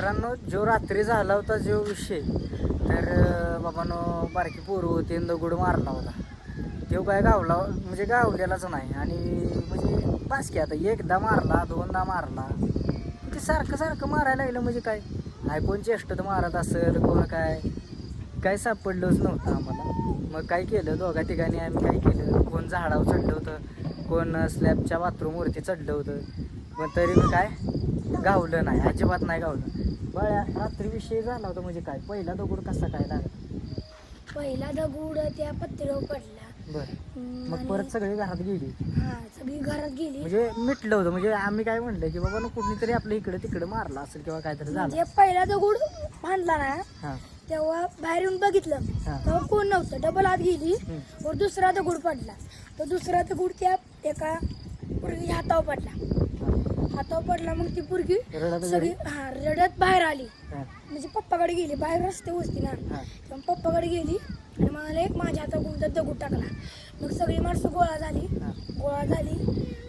मित्रांनो जो रात्री झाला होता जो विषय तर अं, बाबांनो बारकी पोरं होती दगड मारला होता. तो काय गावला म्हणजे गावलेलाच नाही आणि म्हणजे बास की आता एकदा मारला दोनदा मारला. ते सारखं सारखं मारायला लागलं म्हणजे काय? हाय कोण चेष्टत मारत असेल कोण काय? काय सापडलंच नव्हतं आम्हाला. मग काय केलं? दोघा ठिकाणी आम्ही काय केलं? कोण झाडावर चढलं होतं? कोण स्लॅबच्या बाथरूमवरती चढलं होतं? पण तरी काय? गावलं नाही. अजिबात नाही गावलं. बळ्या रात्री विषय झाला होता म्हणजे काय? पहिला दगड कसा काय लागला? पहिला दगड त्या पत्र्यावर पडला. बरं. मग परत सगळी घरात गेली? हा सगळी घरात गेली. म्हणजे मिटलं होतं. म्हणजे आम्ही काय म्हणलं की बाबा कुठली तरी आपल्या इकडे तिकडे मारला असेल किंवा काहीतरी झालं म्हणजे पहिला दगड बांधला ना हां. तेव्हा बाहेर येऊन बघितलं. हा. तेव्हा कोण नव्हतं. डबल आत गेली. वर दुसरा दगड पडला. तो दुसरा दगड त्या एका हातावर पडला. हातावर पडला मग ती पुरगी रडत सगळी? हा रडत बाहेर आली. हां. म्हणजे पप्पाकडे गेली बाहेर रस्ते वस्ती ना. हां. तेव्हा पप्पाकडे गेली आणि मला एक माझ्या हातात गुंडात दगड टाकला. मग सगळी माणसं गोळा झाली. हां. गोळा झाली.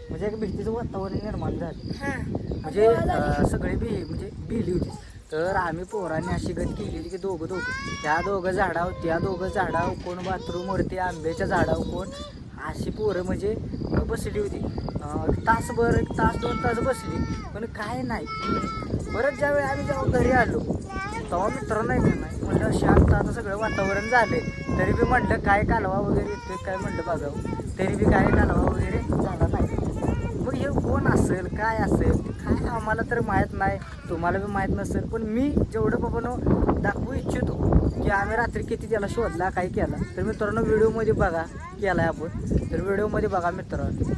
म्हणजे एक भीतीचं वातावरण निर्माण झालं. हा. म्हणजे गोळा झाली. अं, सगळी बी म्हणजे बिली होती. तर आम्ही पोरांनी अशी गत केलेली की दोघं दोघं. त्या दोघं झाडावर त्या दोघं झाडावर कोण बाथरूमवरती आंब्याच्या झाडावर कोण अशी पोरं म्हणजे बसली होती. तासभर एक तास दोन तास बसली. पण काय नाही. परत ज्यावेळी आम्ही जेव्हा घरी आलो तेव्हा मित्र नाही का नाही. म्हणलं शांत आता सगळं वातावरण झालंय. तरी बी म्हटलं काय कालवा वगैरे येतोय काय म्हणलं बघावं. तरी बी काय कालवा वगैरे झाला नाही. मग हे कोण असेल काय असेल काय आम्हाला तर माहीत नाही. तुम्हाला बी माहीत नसेल. पण मी जेवढं बाबांनो दाखवू इच्छितो की आम्ही रात्री किती त्याला शोधला काय केला. तर मित्रांनो व्हिडिओमध्ये बघा केलाय आपण. तर व्हिडिओमध्ये बघा मित्रांनो.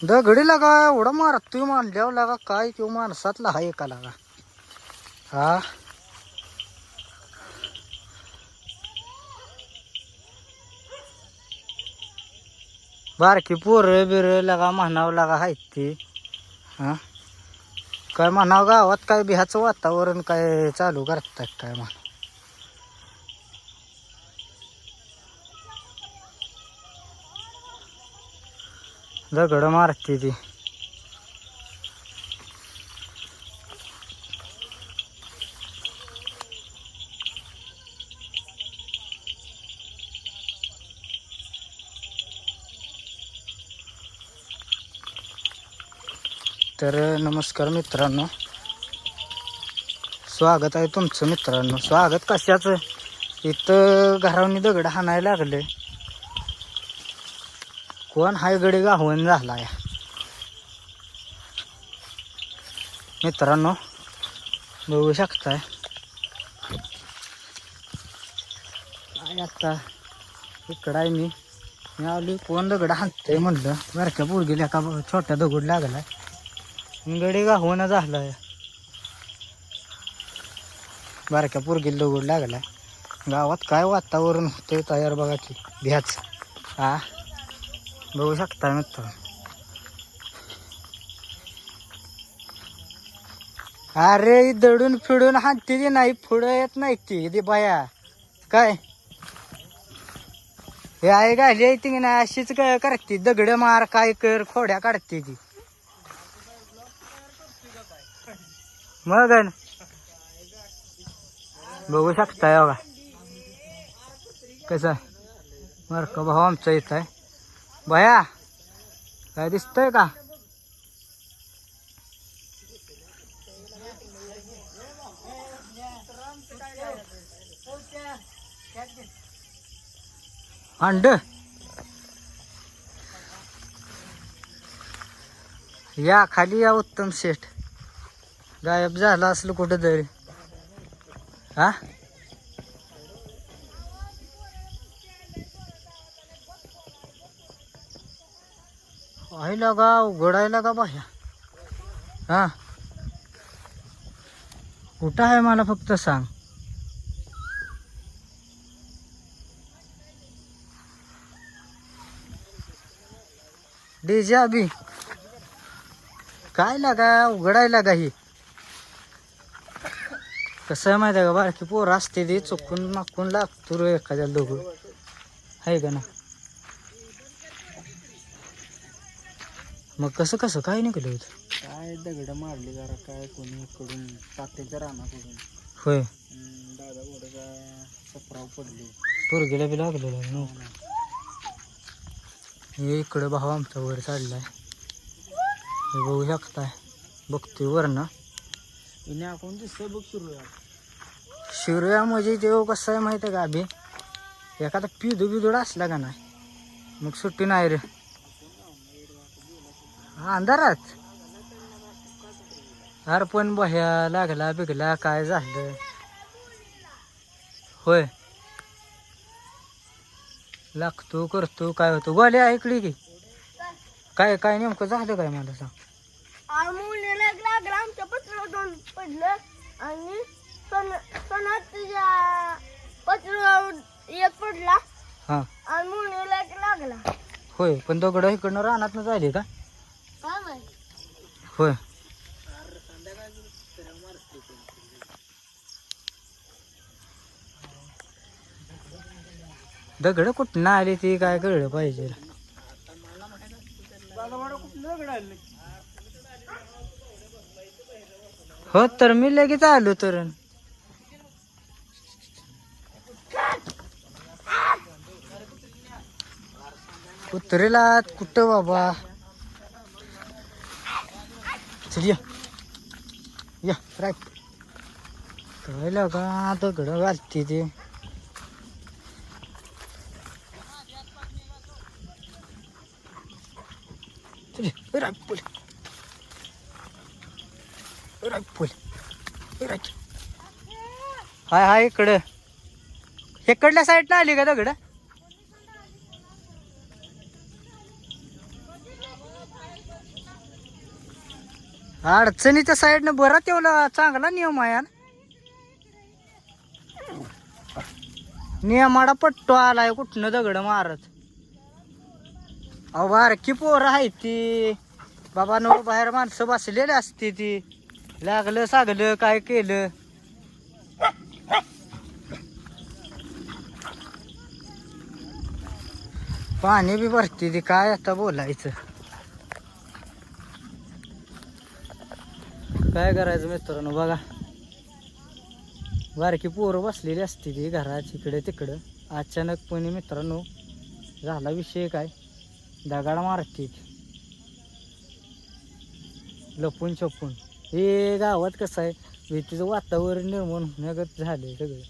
दगडी लागा एवढा मारतोय मानल्यावर लागा काय किंवा माणसातला हा एका लागा. हा? बारकी पोरं बिर लगा म्हणावं लगा आहेत ते. हा? काय म्हणावं गावात काय बिहाचं वातावरण काय चालू करतात काय म्हणा. दगड मारते ती. तर नमस्कार मित्रांनो. स्वागत आहे तुमचं मित्रांनो. स्वागत कशाचं? इथं घरावनी दगड हाणायला लागले. कोण हाय गडी झाला या मित्रांनो बघू शकताय. काय आता? इकडं आहे मी. मी आलो कोण दगड हाणतंय म्हणलं? बारक्या पोरगीला का छोट्या दगड लागलाय. गडी गावणं झालाय बारक्या पोरगीला दगड लागला गावात काय वातावरण होतंय तयार बघा की भ्याच हा बघू शकता मित्र. अरे दडून फिडून हाणते ती नाही? पुढं येत नाही ती दे बाया. काय? हे आहे घाली आहे ती नाही? अशीच काय करते. दगड मार काय कर खोड्या काढते ती. मग आहे ना. बघू शकताय बघा. कसं आहे? बरं का भाऊ आमचा येत आहे. भया काय दिसतंय का? अंड. या खाली या उत्तम शेठ. गायब झाला असलं कुठं तरी हा? आहे का उघडायला का बाह्या? हा? कुठं आहे मला फक्त सांग. डीजे अभि. काय लागा उघडायला लागा ही? कसं आहे माहिती आहे का बारकी पोरं असते ती चुकून माकून लागतो रे एखाद्याला दोघं. आहे का ना? मग कसं कसं? काय निघलं होतं काय दगड मारली जरा काय कोणी इकडून तात्याच्या रानाकडून. होय. दादा बोडाचा सपराव पडली. पोरगीला बी लागलेलं आहे ना? हे इकडं भाव आमचा वर चाललाय. हे बघू शकताय. बघतोय वर ना हिने आपण दिसतंय बघ सुरू शिरूया म्हणजे ते कसं आहे माहिती आहे का अभि? एखादा पिदू बिदूड असला का नाही? मग सुट्टी नाही रे. हा, अंधारात? अरे पण बह्या लागला बिगला काय झालं? होय. लागतो करतो काय होतो? गोल्या ऐकली की. काय काय नेमकं झालं काय मला सांग? मुलीला लागला आमच्या पत्र दोन पडलं आणि सन सणात तुझ्या पत्र एक पडला हां. आणि मुलीला लागला. होय पण दगड इकडनं रानात झाली का? काय माहिती होय. दगड कुठं आली ती? काय कळलं पाहिजे. हो तर मी लगेच आलो तर कुत्रेला कुठं बाबा? चल या. या कळलं का? लगा दगड घालते ते. चल राईट हाय हाय इकडं. इकडल्या साईडला आली का दगड? अडचणीच्या साईडनं बरा तेवढा चांगला नियम आहे नियमाडा पट्टो आलाय कुठनं दगड मारत? अहो बारकी पोरं आहे ती. बाबा नो बाहेर माणसं बसलेली असते ती. लागलं सागलं काय केलं? पाणी बी भरते ती काय आता बोलायचं? काय करायचं मित्रांनो बघा. बारकी पोरं बसलेली असते ती घरात इकडे तिकडं. अचानकपणे मित्रांनो झाला विषय काय? दगाड मारते लपून छपून हे गावात कसं आहे? भीतीचं वातावरण निर्माण होण्यागत झाले सगळं.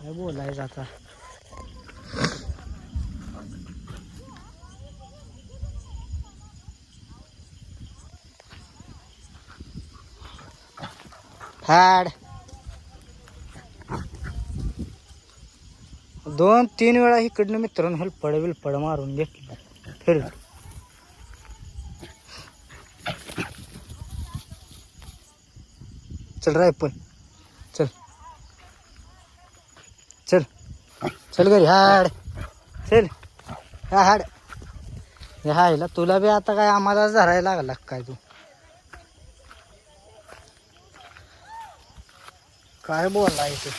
काय बोलायचं आता? हाड. दोन तीन वेळा इकडनं मित्रांनो हेलपड बिलपड मारून घेतलं. फिर चल रायपल चल. चल. चल घरी हाड. चल. हा हाड. हे हायला तुला बी आता काय आम्हाला धरायला लागला काय तू? काय बोलला इथे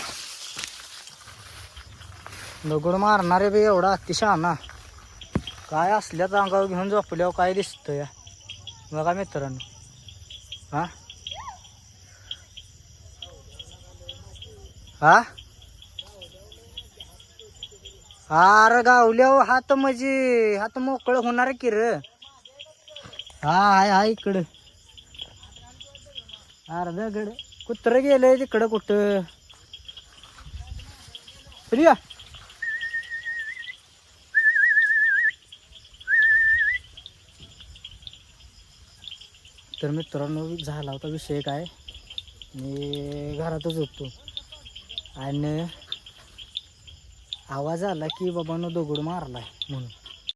दगड मारणारे बी एवढा अतिशहाणा काय असल्याच अंगावर घेऊन झोपल्यावर काय दिसतं या बघा मित्रांनो. हा? हा? अरे गावल्यावर हात म्हणजे हात मोकळं होणार की र? हा हाय हाय इकडं. अरे दगड कुत्र गेलंय तिकडं कुठं? प्रिया तर मित्रांनो झाला होता विषय काय? मी घरातच होतो. आणि आवाज आला की बाबानं दगड मारलाय म्हणून.